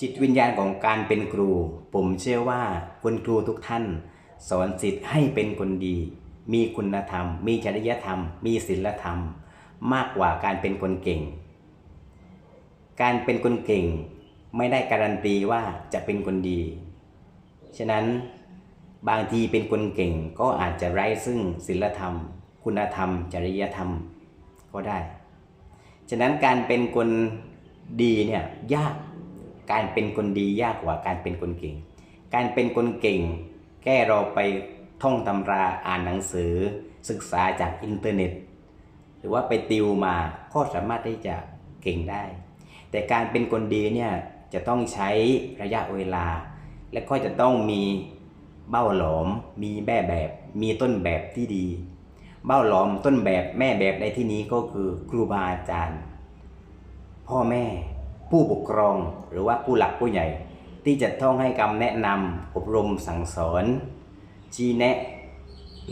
จิตวิญญาณของการเป็นครู ผมเชื่อว่าคุณครูทุกท่าน สอนสิทธิ์ให้เป็นคนดี มีคุณธรรม มีจริยธรรม มีศีลธรรม มากกว่าการเป็นคนเก่ง การเป็นคนเก่ง ไม่ได้การันตีว่าจะเป็นคนดี ฉะนั้นบางทีเป็นคนเก่งก็อาจจะไร้ซึ่งศีลธรรม คุณธรรม จริยธรรมก็ได้ ฉะนั้นการเป็นคนดีเนี่ยยาก การเป็นคนดียากกว่าการเป็นคนเก่ง การเป็นคนเก่ง แค่เราไปท่องตำราอ่านหนังสือ ศึกษาจากอินเทอร์เน็ต หรือว่าไปติวมาก็สามารถที่จะเก่งได้ แต่การเป็นคนดีเนี่ยจะต้องใช้ระยะเวลา และก็จะต้องมีเบ้าหลอม มีแม่แบบ มีต้นแบบที่ดี เบ้าหลอมต้นแบบแม่แบบในที่นี้ก็คือครูบาอาจารย์ พ่อแม่ ผู้ปกครองหรือว่าผู้หลักผู้ใหญ่ ที่จะต้องให้คำแนะนำอบรมสั่งสอน ชี้แนะ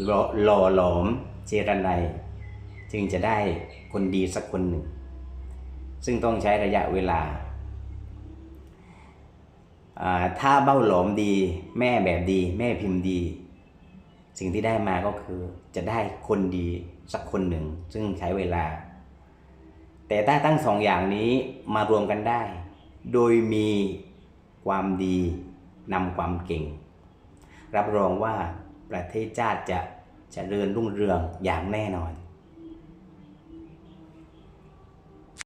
หล่อหลอมเจรไนยจึงจะได้คนดีสักคนหนึ่ง ซึ่งต้องใช้ระยะเวลา ถ้าเบ้าหลอมดี แม่แบบดี แม่พิมพ์ดี สิ่งที่ได้มาก็คือจะได้คนดีสักคนหนึ่ง ซึ่งใช้เวลา แต่ถ้าทั้งสองอย่างนี้มารวมกันได้ โดยมีความดีนำความเก่ง รับรองว่าประเทศชาติจะเจริญรุ่งเรืองอย่างแน่นอน